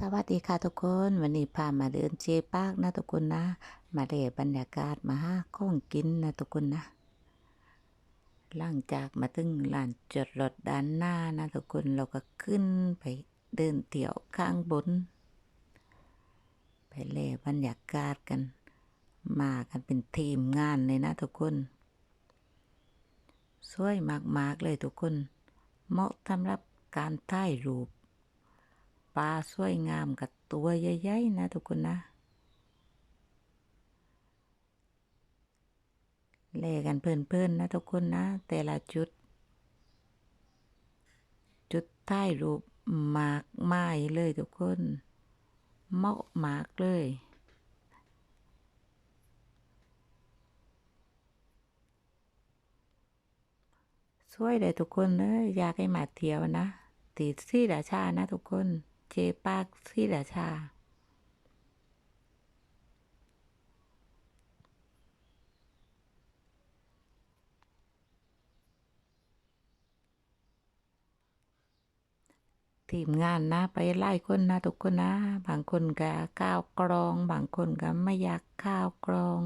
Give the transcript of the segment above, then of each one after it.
สวัสดีค่ะทุกคน วันนี้พามาเดินเจปากนะทุกคนนะ มาเดบรรยากาศมาห้าข้องกินนะทุกคนนะหลังจากมาถึงลานจอดรถด้านหน้านะทุกคนเราก็ขึ้นไปเดินเที่ยวข้างบน ไปเล่บรรยากาศกัน มากันเป็นทีมงานเลยนะทุกคนสวยมากๆเลยทุกคน เหมาะสำหรับการถ่ายรูป ปลาสวยงามกับตัวใหญ่ๆนะทุกคนนะเล่กันเพลินๆนะทุกคนนะ แต่ละจุด จุดถ่ายรูปมากไม้เลยทุกคนเมาะมากเลย สวยเลยทุกคนเลยอยากให้มาเที่ยวนะติดซีราชานะทุกคน เจปากซีราชา ทีมงานนะไปไล่คนนะทุกคนนะ บางคนก็ข้าวกรอง บางคนก็ไม่อยากข้าวกรอง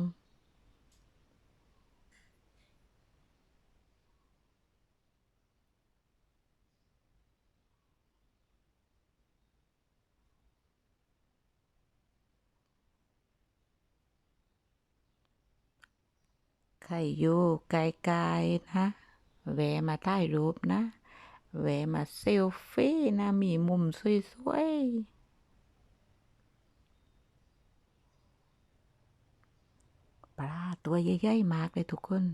ใครอยู่ไกลๆนะแวะมาถ่ายรูปนะแวะมาเซลฟี่นะมีมุมสวยๆปลาตัวใหญ่ๆมากเลยทุกคน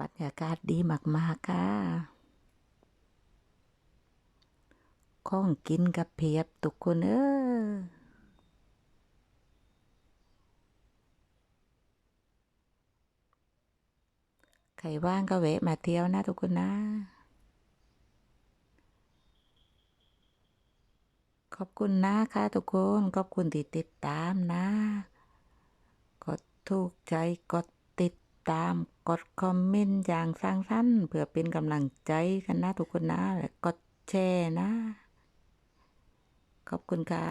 บรรยากาศดีมากๆค่ะข้องกินกับเพียบทุกคนเออใครว่างก็แวะมาเที่ยวนะทุกคนนะ ขอบคุณนะคะทุกคน ขอบคุณที่ติดตามนะ กดถูกใจ กด ตาม กดคอมเมนต์อย่างสร้างสรรค์เพื่อเป็นกำลังใจกันนะทุกคนนะและกดแชร์นะ ขอบคุณค่ะ